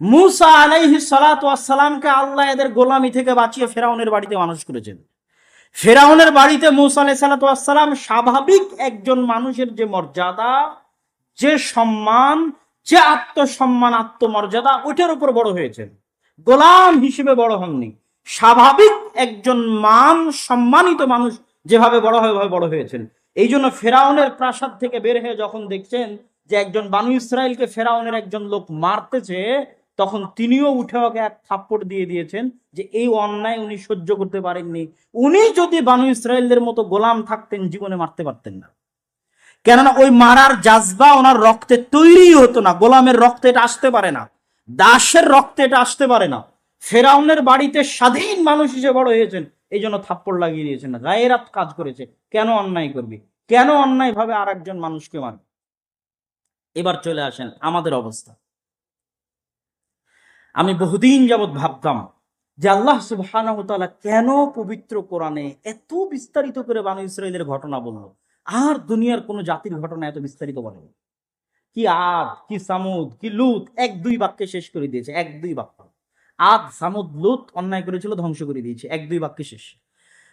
মুসা আলাইহি সালাতামকে আল্লাহ এদের গোলামি থেকে বাঁচিয়ে ফেরাউনের বাড়িতে মানুষ করেছেন। ফেরাউনের বাড়িতে মুসা আলাই সালাতাম স্বাভাবিক একজন মানুষের যে মর্যাদা, যে সম্মান, যে আত্মসম্মান, আত্মমর্যাদা ওটার উপর বড় হয়েছেন। গোলাম হিসেবে বড় হননি। স্বাভাবিক একজন মান সম্মানিত মানুষ যেভাবে বড় হয় বড় হয়েছেন। এই জন্য ফেরাউনের প্রাসাদ থেকে বের হয়ে যখন দেখছেন যে একজন বানু ইসরায়েলকে ফেরাউনের একজন লোক মারতেছে তখন তিনিও উঠে ওকে এক থাপ্পড় দিয়ে দিয়েছেন যে এই অন্যায় উনি সহ্য করতে পারেননি। উনি যদি বানু ইসরায়েলদের মতো গোলাম থাকতেন, জীবনে মারতে পারতেন না। কেননা ওই মারার জাজবা ওনার রক্তে তৈরি হতো না। গোলামের রক্তে এটা আসতে পারে না। দাসের রক্তে এটা আসতে পারে না। ফেরাউনের বাড়িতে স্বাধীন মানুষ হিসেবে বড় হয়েছেন, এই জন্য থাপ্পড় লাগিয়ে দিয়েছেন না। গায়েরাত কাজ করেছে। কেন অন্যায় করবি? কেন অন্যায় ভাবে আর একজন মানুষকে মারবে? এবার চলে আসেন আমাদের অবস্থা। আমি বহুদিন যাবৎ ভাবতাম যে আল্লাহ সুবহানাহু ওয়া কেন পবিত্র কোরআনে এত বিস্তারিত করে বানু ইসরায়েলের ঘটনা বলল? আর দুনিয়ার কোনো জাতির ঘটনা এত বিস্তারিত বলে কি আদ, কি সামুদ, কি লুত, এক দুই বাক্যে শেষ করে দিয়েছে, এক দুই বাক্য। আদ, সামুদ, লুত অন্যায় করেছিল, ধ্বংস করে দিয়েছে, এক দুই বাক্যে শেষ।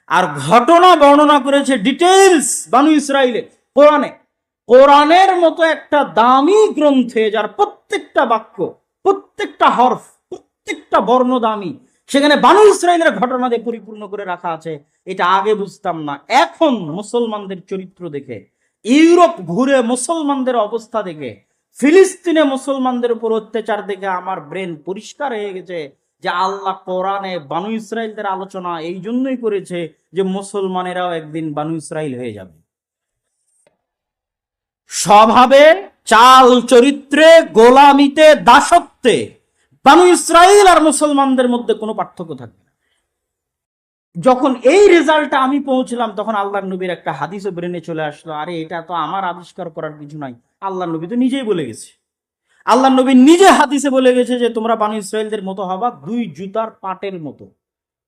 আর ঘটনা বর্ণনা করেছে ডিটেলস বানু ইসরায়েলের কোরআনে। কোরআনের মতো একটা দামি গ্রন্থে যার প্রত্যেকটা বাক্য প্রত্যেকটা হরফ, প্রত্যেকটা বর্ণ দামি। সেখানে বানু ইসরায়েলের ঘটনা দিয়ে পরিপূর্ণ করে রাখা আছে, এটা আগে বুঝতাম না। এখন মুসলমানদের চরিত্র দেখে, ইউরোপ ঘুরে মুসলমানদের অবস্থা দেখে, ফিলিস্তিনে মুসলমানদের উপর অত্যাচার দেখে আমার ব্রেন পরিষ্কার হয়ে গেছে যে আল্লাহ কোরআনে বানু ইসরায়েলদের আলোচনা এই জন্যই করেছে যে মুসলমানেরাও একদিন বানু ইসরায়েল হয়ে যাবে। স্বভাবে চাল চরিত্রে, গোলামিতে, দাসত্বে বানু ইসরায়েল আর মুসলমানদের মধ্যে কোনো পার্থক্য থাকবে যখন এই রেজাল্টটা আমি পৌঁছলাম, তখন আল্লাহর নবীর একটা হাদিসও ব্রেনে চলে আসলো, আরে, এটা তো আমার আবিষ্কার করার কিছু নাই। আল্লাহ নবী তো নিজেই বলে গেছে। আল্লাহ নবী নিজে হাদিসে বলে গেছে যে, তোমরা বানু ইসরায়েলদের মতো হবা দুই জুতার পাটের মতো।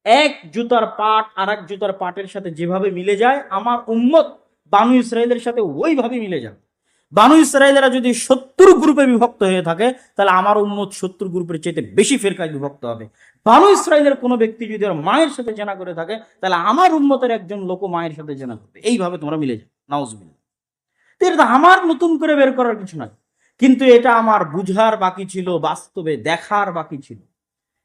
এক জুতার পাট আর এক জুতার পাটের সাথে যেভাবে মিলে যায়, আমার উম্মত বানু ইসরায়েলের সাথে ওইভাবে মিলে যাবে। বানু ইসরায়েলেরা যদি সত্তর গ্রুপে বিভক্ত হয়ে থাকে, তাহলে আমার উম্মত সত্তর গ্রুপের চাইতে বেশি ফেরকায় বিভক্ত হবে। বানু ইসরায়েলের কোনো ব্যক্তি যদি মায়ের সাথে জেনা করে থাকে, তাহলে আমার উম্মতের একজন লোক মায়ের সাথে জেনা করবে। এইভাবে তোমরা মিলে যাবে নাউজবিল্লা এটা আমার নতুন করে বের করার কিছু নয়। কিন্তু এটা আমার বুঝার বাকি ছিল, বাস্তবে দেখার বাকি ছিল।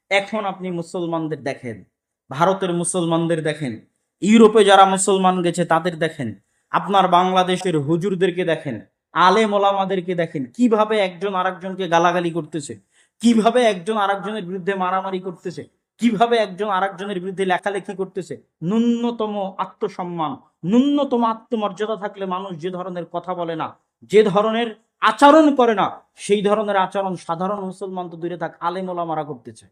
এখন আপনি মুসলমানদের দেখেন, ভারতের মুসলমানদের দেখেন, ইউরোপে যারা মুসলমান গেছে তাদের দেখেন, আপনার বাংলাদেশের হুজুরদেরকে দেখেন আলেম ওলামাদেরকে দেখেন, কীভাবে একজন আরেকজনকে গালাগালি করতেছে? কীভাবে একজন আরেকজনের বিরুদ্ধে মারামারি করতেছে? কীভাবে একজন আরেকজনের বিরুদ্ধে লেখালেখি করতেছে? ন্যূনতম আত্মসম্মান, ন্যূনতম আত্মমর্যাদা থাকলে মানুষ যে ধরনের কথা বলে না, যে ধরনের আচরণ করে না, সেই ধরনের আচরণ সাধারণ মুসলমান তো দূরে থাক, আলেম ওলামারা করতেছে।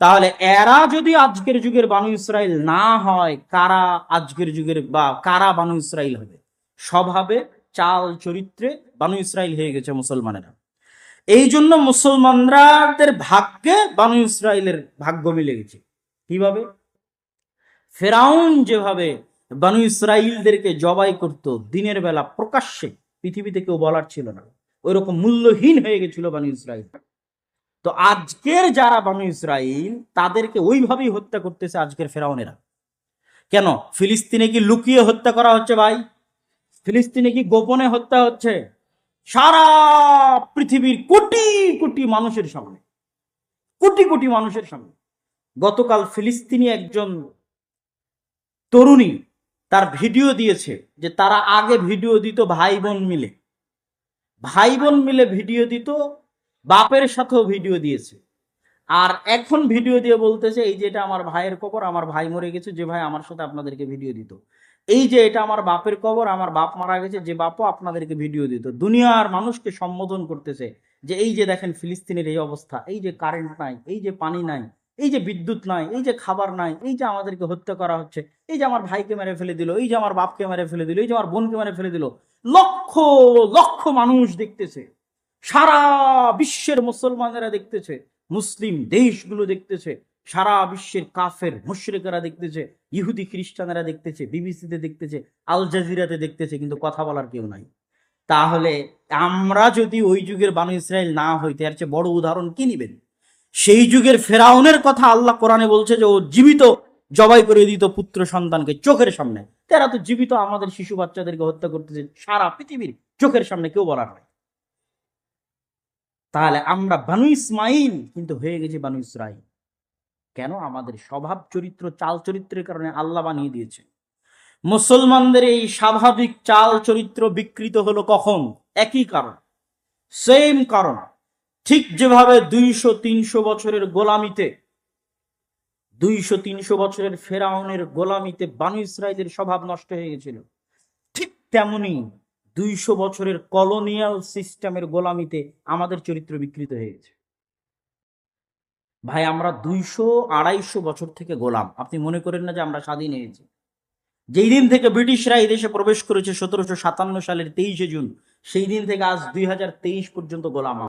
তাহলে এরা যদি আজকের যুগের বানু ইসরায়েল না হয়, কারা আজকের যুগের বা কারা বানু ইসরায়েল হবে? স্বভাবে চাল চরিত্রে বানু ইসরায়েল হয়ে গেছে মুসলমানেরা। এই জন্য মুসলমানরাদের ভাগ্যে বানু ইসরায়েলের ভাগ্য মিলে গেছে। কীভাবে? ফেরাউন যেভাবে বানু ইসরায়েলদেরকে জবাই করত, দিনের বেলা প্রকাশ্যে পৃথিবীতে কেউ বলার ছিল না। ওইরকম মূল্যহীন হয়ে গেছিল বানু ইসরায়েল তো আজকের যারা বানু ইসরায়েল তাদেরকে ওইভাবেই হত্যা করতেছে আজকের ফেরাউনেরা। কেন? ফিলিস্তিনে কি লুকিয়ে হত্যা করা হচ্ছে ভাই? ফিলিস্তিনে কি গোপনে হত্যা হচ্ছে? সারা পৃথিবীর কোটি কোটি মানুষের সামনে। কোটি কোটি মানুষের সামনে। গতকাল ফিলিস্তিনি একজন তরুণী তার ভিডিও দিয়েছে যে তারা আগে ভিডিও দিত ভাই বোন মিলে। ভাই বোন মিলে ভিডিও দিত, বাপের সাথেও ভিডিও দিয়েছে। আর এখন ভিডিও দিয়ে বলতেছে, এই যে এটা আমার ভাইয়ের কবর আমার ভাই মরে গেছে, যে ভাই আমার সাথে আপনাদেরকে ভিডিও দিত। এই যে এটা আমার বাপের কবর আমার বাপ মারা গেছে যে বাপও আপনাদেরকে ভিডিও দিত দুনিয়ার মানুষকে সম্বোধন করতেছে যে এই যে দেখেন ফিলিস্তিনের এই অবস্থা এই যে কারেন্ট নাই এই যে পানি নাই এই যে বিদ্যুৎ নাই এই যে খাবার নাই এই যে আমাদেরকে হত্যা করা হচ্ছে এই যে আমার ভাইকে মেরে ফেলে দিল এই যে আমার বাপকে মেরে ফেলে দিল এই যে আমার বোনকে মেরে ফেলে দিল লক্ষ লক্ষ মানুষ দেখতেছে সারা বিশ্বের মুসলমানেরা দেখতেছে মুসলিম দেশগুলো দেখতেছে সারা বিশ্বের কাফের মুশরিকেরা দেখতেছে, ইহুদি খ্রিস্টানেরা দেখতেছে, বিবিসিতে দেখতেছে, আল জাজিরাতে দেখতেছে, কিন্তু কথা বলার কেউ নাই। তাহলে আমরা যদি ওই যুগের বানু ইসরায়েল না হইতে আর চেয়ে বড় উদাহরণ কি নিবেন? সেই যুগের ফেরাউনের কথা আল্লাহ কোরআনে বলছে যে, ও জীবিত জবাই করে দিত পুত্র সন্তানকে চোখের সামনে। তারা তো জীবিত, আমাদের শিশু বাচ্চাদেরকে হত্যা করতেছে, সারা পৃথিবীর চোখের সামনে কেউ বলার নাই। তাহলে আমরা বানু ইসমাইল কিন্তু হয়ে গেছি বানু ইসরাইল। কেন আমাদের স্বভাব চরিত্র, চাল চরিত্রের কারণে আল্লাহ বানিয়ে দিয়েছে? মুসলমানদের এই স্বাভাবিক চাল চরিত্র বিকৃত হলো কখন? একই কারণ। সেম কারণ। ঠিক যেভাবে দুইশো, তিনশো বছরের গোলামিতে, দুইশো, তিনশো বছরের ফেরাউনের গোলামিতে বানু ইসরায়েলের স্বভাব নষ্ট হয়ে গেছিল, ঠিক তেমনি দুইশো বছরের কলোনিয়াল সিস্টেমের গোলামিতে আমাদের চরিত্র বিকৃত হয়ে গেছে। ভাই, আমরা দুইশো আড়াইশো বছর থেকে গোলাম। আপনি মনে করেন না যে আমরা স্বাধীন হয়েছি? যেই দিন থেকে ব্রিটিশরা এই দেশে প্রবেশ করেছে, সতেরোশো সাতান্ন সালের তেইশে জুন, সেই দিন থেকে আজ দুই হাজার তেইশ পর্যন্ত গোলাম